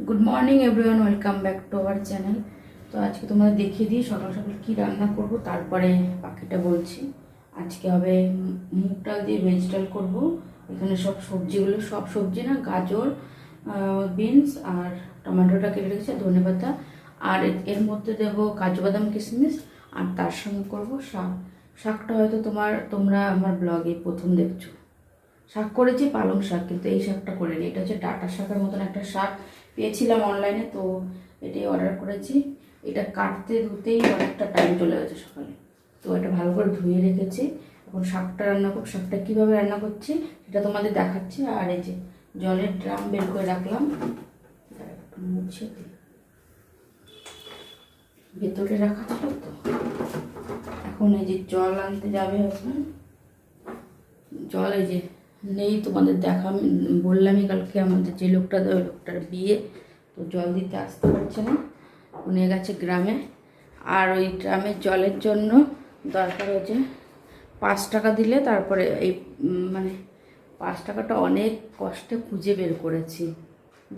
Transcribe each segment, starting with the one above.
Good morning everyone welcome back to our channel তো আজকে তোমাদের দেখিয়ে দিই সকাল সকাল কী রান্না করব, তারপরে বাকিটা বলছি। আজকে হবে মুগ ডাল দিয়ে ভেজ ডাল করব। এখানে সব সবজিগুলো, সব সবজি না, গাজর বিনস আর টমেটোটা কেটে রেখেছে ধনে পাতা। আর এর মধ্যে দেবো কাজু বাদাম, কিশমিশ আর তার সঙ্গে করব শাক। শাকটা হয়তো তোমার, তোমরা আমার ব্লগে প্রথম দেখছ। শাক করেছি পালং শাক, কিন্তু এই শাকটা করিনি। এটা হচ্ছে ডাটা শাকের মতন একটা শাক। পেয়েছিলাম অনলাইনে তো এটাই অর্ডার করেছি। এটা কাটতে ধুতেই অনেকটা টাইম চলে গেছে সকালে। তো এটা ভালো করে ধুয়ে রেখেছি। এখন শাকটা রান্না করব শাকটা কীভাবে রান্না করছি সেটা তোমাদের দেখাচ্ছি। আর এই যে জলের ড্রাম বের করে রাখলাম মুছে। ভেতরে রাখা ছিল তো। এখন এই যে জল আনতে যাবে এখন। জল এই যে নেই তোমাদের দেখা বললামই কালকে আমাদের যে লোকটা, ওই লোকটার বিয়ে, তো জল দিতে আসতে পারছে না। উনি গেছে গ্রামে। আর ওই গ্রামের জলের জন্য দরকার হচ্ছে পাঁচ টাকা দিলে তারপরে এই মানে পাঁচ টাকাটা অনেক কষ্টে খুঁজে বের করেছি।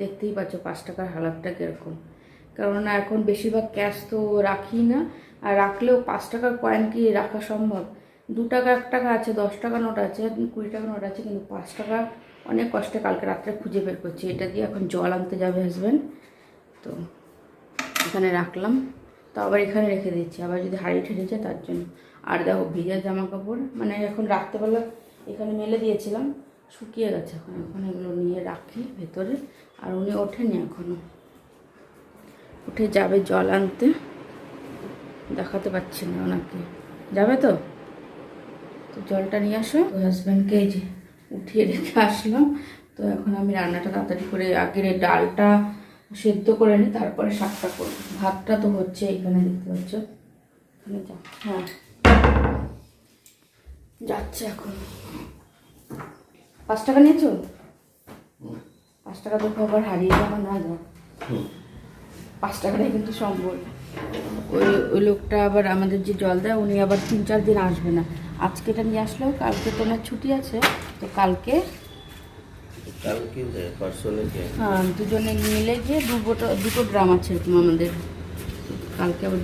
দেখতেই পাচ্ছ পাঁচ টাকার হালাতটা কীরকম। কেননা এখন বেশিরভাগ ক্যাশ তো রাখি না, আর রাখলেও পাঁচ টাকার কয়েন কি রাখা সম্ভব? দু টাকা, এক টাকা আছে, দশ টাকা নোট আছে, কুড়ি টাকা নোট আছে, কিন্তু পাঁচ টাকা অনেক কষ্টে কালকে রাত্রে খুঁজে বের করছি। এটা দিয়ে এখন জল আনতে যাবে হাজব্যান্ড তো এখানে রাখলাম। তো আবার এখানে রেখে দিচ্ছি। আবার যদি হাড়ি ঠেড়ে যায়, তার জন্য। আর দেখো, ভিজা জামা কাপড় মানে এখন রাত্রেবেলা এখানে মেলে দিয়েছিলাম, শুকিয়ে গেছে এখন। এখন এগুলো নিয়ে রাখি ভেতরে। আর উনি ওঠেনি এখনও উঠে যাবে জল আনতে। দেখাতে পাচ্ছি না ওনাকে। যাবে তো? তো জলটা নিয়ে আসো। তো হাজব্যান্ডকে এই যে উঠিয়ে রেখে আসলাম। তো এখন আমি রান্নাটা তাড়াতাড়ি করে আগের ডালটা সেদ্ধ করে নিই তারপরে শাকটা করব। ভাতটা তো হচ্ছে এখানে দেখতে পাচ্ছ? হ্যাঁ। যাচ্ছে এখন। পাঁচ টাকা নিয়েছো? পাঁচ টাকা দেখো আবার হারিয়ে যাবে না যা। পাঁচ টাকাটাই কিন্তু সম্ভব। ওই ওই লোকটা আবার আমাদের যে জল দেয় উনি আবার তিন চার দিন আসবে না। আজকে এটা নিয়ে আসলেও কালকে তো ওনার ছুটি আছে তো কালকে কালকে হ্যাঁ দুজনে মিলে গিয়ে দুটো দুটো ড্রাম আছে এরকম আমাদের। কালকে আবার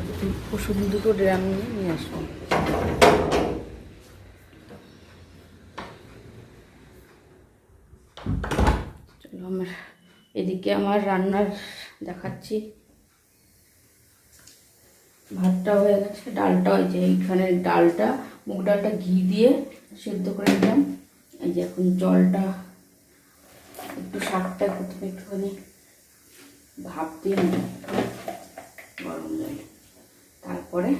পরশু দুটো ড্রাম নিয়ে নিয়ে আসব। চলো আমার এদিকে আমার রান্নার দেখাচ্ছি। ভাতটা হয়ে গেছে ডালটা ওই যে এইখানে ডালটা মুগ ডালটা ঘি দিয়ে সেদ্ধ করে নিলাম। এই যে এখন জলটা, একটু শাকটা প্রথমে একটুখানি ভাপ দিয়ে নিই গরম জল। তারপরে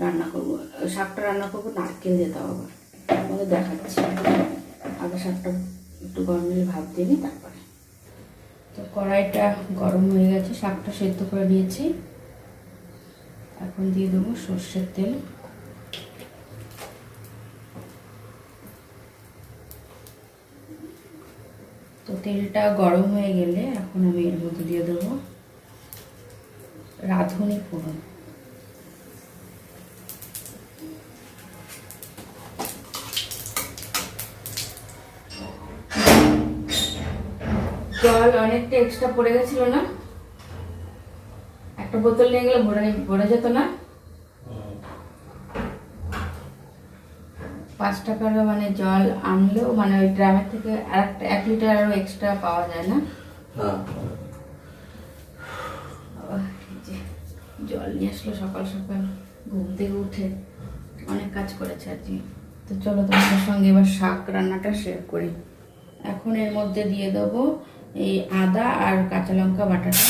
রান্না করব। শাকটা রান্না করব, নারকেল দিতে হবে তোমাদের দেখাচ্ছি। আগে শাকটা একটু গরম জলে ভাপ দিয়ে নিই, তারপরে। তো কড়াইটা গরম হয়ে গেছে, শাকটা সেদ্ধ করে নিয়েছি। এখন দিয়ে দেবো সর্ষের তেল তো তেলটা গরম হয়ে গেলে এখন আমি এর মধ্যে দিয়ে দেবো রাঁধুনি ফোড়ন। জল অনেকটা এক্সট্রা পড়ে গেছিল না? একটা বোতল নিয়ে গেলে ভরে ভরে যেত না? পাঁচ টাকার মানে জল আনলেও মানে ওই ড্রামের থেকে আর একটা এক লিটার আরও এক্সট্রা পাওয়া যায় না? হ্যাঁ। জল নিয়ে আসলো সকাল সকাল ঘুম থেকে উঠে অনেক কাজ করেছে আজকে তো চলো তোমাদের সঙ্গে এবার শাক রান্নাটা শেয়ার করি। এখন এর মধ্যে দিয়ে দেবো এই আদা আর কাঁচা লঙ্কা বাটাটা।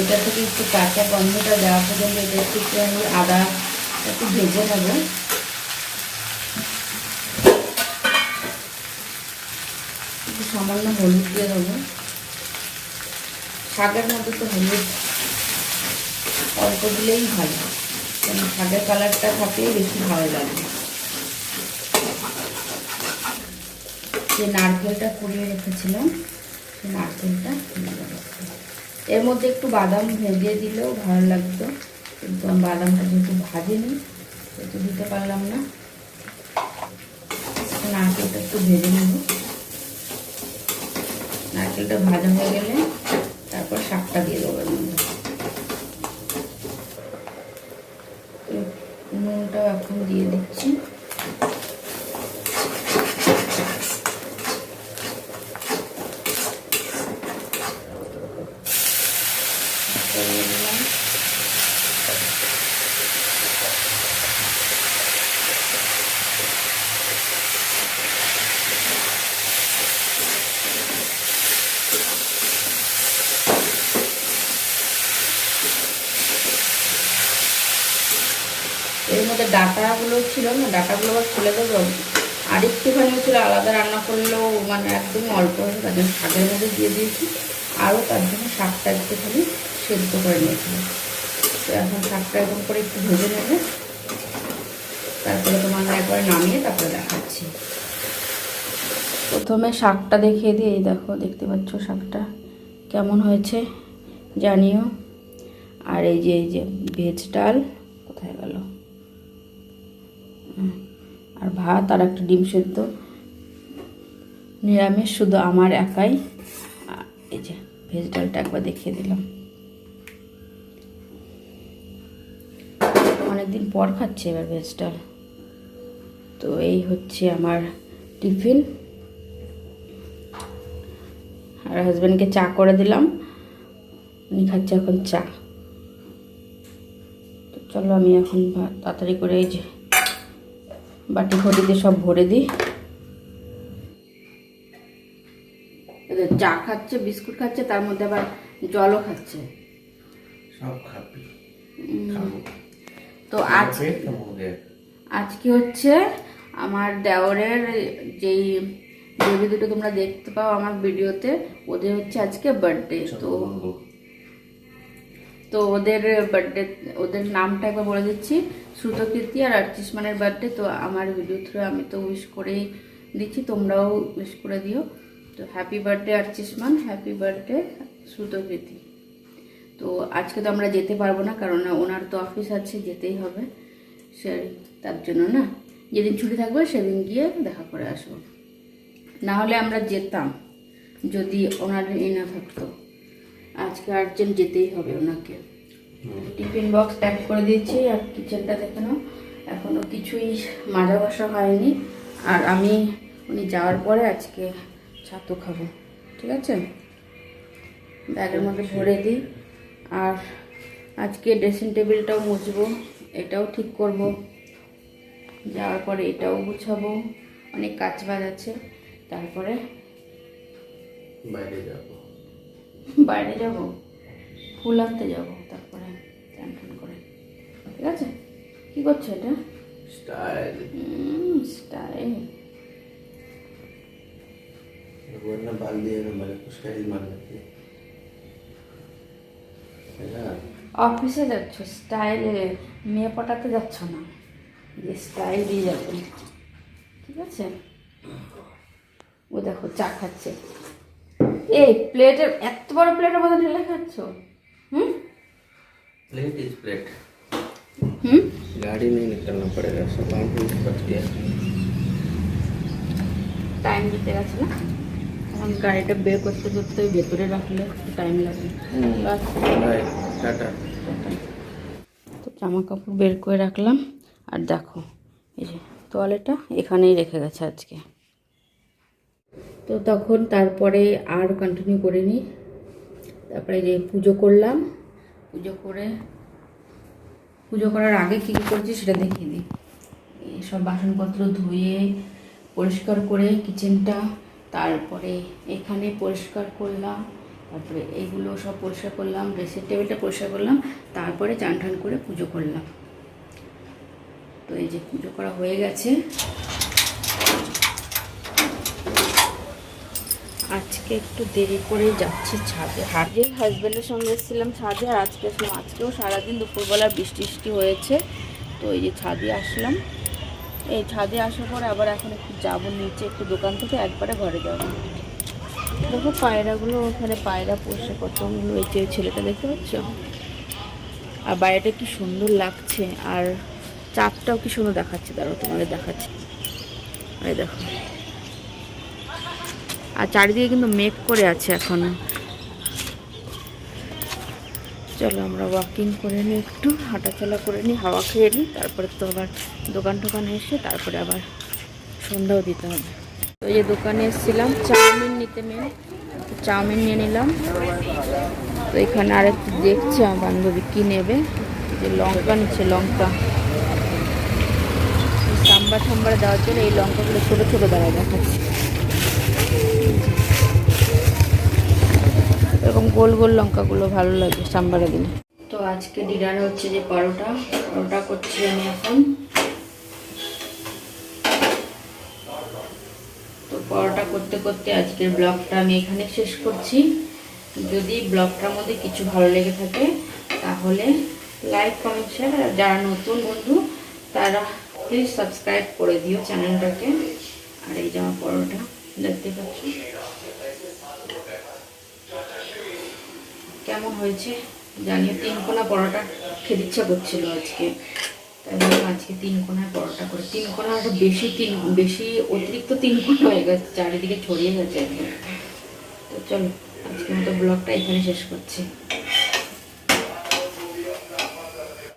এটা থেকে একটু কাঁচা গন্ধটা দেওয়া পর্যন্ত এটা একটু আমি আদা একটু ভেজে নেব। একটু সামান্য হলুদ দিয়ে দেবো। শাকের মধ্যে তো হলুদ অল্প দিলেই ভালো, কারণ শাকের কালারটা থাকলেই বেশি ভালো লাগে। যে নারকেলটা কুড়িয়ে রেখেছিলাম, সেই নারকেলটা এর মধ্যে একটু বাদাম ভেজে দিলেও ভালো লাগতো, কিন্তু আমি বাদামটা যেহেতু ভাজিনি, সেহেতু দিতে পারলাম না। নারকেলটা একটু ভেজে নেব। নারকেলটা ভাজা হয়ে গেলে তারপর শাকটা দিয়ে দেবো নুনটাও এখন দিয়ে দিচ্ছি। ডাটাগুলো ছিল না, ডাটাগুলো আবার খুলে দেবো। আর একটুখানি ছিল আলাদা রান্না করলেও মানে একদম অল্প হয়েছে তার জন্য শাকের মধ্যে দিয়ে দিয়েছি। আরও তার জন্য শাকটা একটুখানি সেদ্ধ করে নিয়েছিলাম তো এখন শাকটা এরকম করে একটু ভেজে নেবে। তারপরে তোমার একবার নামিয়ে তারপরে দেখাচ্ছি। প্রথমে শাকটা দেখিয়ে দিই, এই দেখো, দেখতে পাচ্ছ শাকটা কেমন হয়েছে জানিও। আর এই যে এই যে ভেজ ডাল কোথায় গেল? আর ভাত আর একটা ডিম সেদ্ধ। নিরামিষ, শুধু আমার একাই। এই যে ভেজ ডালটা একবার দেখিয়ে দিলাম। অনেকদিন পর খাচ্ছি এবার ভেজ ডাল। তো এই হচ্ছে আমার টিফিন। আর হাজব্যান্ডকে চা করে দিলাম। উনি খাচ্ছে এখন চা। তো চলো আমি এখন তাড়াতাড়ি করে এই যে বাটি ঘটিতে সব ভরে দিই চা খাচ্ছে বিস্কুট খাচ্ছে তার মধ্যে আবার জলও খাচ্ছে সব খাবি তো আজ? আজকে হচ্ছে আমার দেওরের যেই বেবি দুটো তোমরা দেখতে পাও আমার ভিডিওতে ওদের হচ্ছে আজকে বার্থডে তো। তো ওদের বার্থডে ওদের নামটা একবার বলে দিচ্ছি। শ্রুতকীর্তি আর আর্চিসমানের বার্থডে তো আমার ভিডিও থ্রু আমি তো উইশ করেই দিচ্ছি, তোমরাও উইশ করে দিও। তো happy birthday Archisman happy birthday Shrutakirti. তো আজকে তো আমরা যেতে পারব না, কারণ ওনার তো অফিস আছে, যেতেই হবে। সে, তার জন্য না, যেদিন ছুটি থাকবে সেদিন গিয়ে দেখা করে আসব। না হলে আমরা যেতাম, যদি ওনার ই না থাকতো। আজকে আর্জেন্ট যেতেই হবে ওনাকে। টিফিন বক্স প্যাক করে দিয়েছি আর কিচেনটা দেখে নাও। এখনও কিছুই মাজা বসা হয়নি। আর আমি উনি যাওয়ার পরে আজকে ছাতু খাব ঠিক আছে? ব্যাগের মধ্যে ভরে দিই। আর আজকে ড্রেসিং টেবিলটাও মুছবো এটাও ঠিক করব। যাওয়ার পরে এটাও গুছাবো। অনেক কাজ বাজ আছে। তারপরে বাইরে যাব। বাইরে যাব ফুল আনতে যাব তারপরে চান টান করে ঠিক আছে কি করছো এটা স্টাইল স্টাইল वरना बाल दिए ना मेरे को स्टाइल मार लेती है ना অফিসে যাচ্ছ স্টাইলে মেয়ে পটাতে যাচ্ছ না যে স্টাইল দিয়ে যাবে ঠিক আছে ও দেখো চা খাচ্ছে এই প্লেটের এত বড় প্লেটের মধ্যে ঢেলে খাচ্ছ হুম प्लेट इज प्लेट হুম गाड़ी नहीं निकलना पड़ेगा सामान भी बच गया টাইম দিতে গেছে না এখন গাড়িটা বের করতে করতে ওই ভেতরে রাখলে টাইম লাগে বাস बाय टाटा তো জামা কাপড় বের করে রাখলাম আর দেখো এই যে তোয়ালেটা এখানেই রেখে গেছে আজকে তো তখন তারপরে আর কন্টিনিউ করিনি তারপরে যে পুজো করলাম, পুজো করে, পুজো করার আগে কী কী করছি সেটা দেখিয়ে দিই। সব বাসনপত্র ধুয়ে, পরিষ্কার করে কিচেনটা তারপরে এখানে পরিষ্কার করলাম, তারপরে এইগুলো সব পরিষ্কার করলাম ড্রেসিং টেবিলটা পরিষ্কার করলাম, তারপরে চান টান করে পুজো করলাম। তো এই যে পুজো করা হয়ে গেছে আজকে একটু দেরি করে যাচ্ছি ছাদে। আগে হাজব্যান্ডের সঙ্গে এসেছিলাম ছাদে, আর আজকে আসলাম আজকেও সারাদিন দুপুরবেলা বৃষ্টি বৃষ্টি হয়েছে। তো এই যে ছাদে আসলাম। এই ছাদে আসার পরে আবার এখন একটু যাব নিচে একটু দোকান থেকে, একবারে ঘরে যাব। দেখো পায়রাগুলো ওখানে পায়রা পোষে কতগুলো এই যে ছেলেটা দেখতে পাচ্ছ? আর বাইরেটা কি সুন্দর লাগছে, আর চাঁদটাও কি সুন্দর দেখাচ্ছে। দাঁড়াও তোমাদের দেখাচ্ছে। এই দেখো। আর চারিদিকে কিন্তু মেঘ করে আছে এখনও। চলো আমরা ওয়াকিং করে নিই একটু, হাঁটাচলা করে নিই হাওয়া খেয়ে নিই তারপরে তো আবার দোকান টোকানে এসে তারপরে আবার সন্ধ্যাও দিতে হবে। তো এই যে দোকানে এসেছিলাম, চাউমিন নিতে মেয়ে চাউমিন নিয়ে নিলাম। তো এখানে আর একটু দেখছে আমার বান্ধবী কী নেবে, যে লঙ্কা নিচ্ছে, লঙ্কা। সাম্বার ঠাম্বারে দেওয়ার জন্য এই লঙ্কাগুলো ছোটো ছোটো দাঁড়ায় দেখাচ্ছে। এরকম গোল গোল লঙ্কাগুলো ভালো লাগে সাম্বারে দিলে তো আজকে ডিনারে হচ্ছে যে পরোটা পরোটা করছি আমি এখন। তো পরোটা করতে করতে আজকের ব্লগটা আমি এখানে শেষ করছি। যদি ব্লগটার মধ্যে কিছু ভালো লেগে থাকে, তাহলে লাইক কমেন্ট শেয়ার আর যারা নতুন বন্ধু, তারা প্লিজ সাবস্ক্রাইব করে দিও চ্যানেলটাকে। আর এই যে আমার পরোটা, দেখতে পাচ্ছ? কেমন হয়েছে? জানিও তিন কোনা পরোটা খেতে ইচ্ছা করছিল আজকে। তাই ভাবলাম আজকে তিন কোনায় পরোটা করে তিন কোনা আরও বেশি, তিন, বেশি অতিরিক্ত তিন কোনা হয়ে গেছে, চারিদিকে ছড়িয়ে গেছে। তো চলো, আজকের মতো ব্লগটা এখানে শেষ করছি।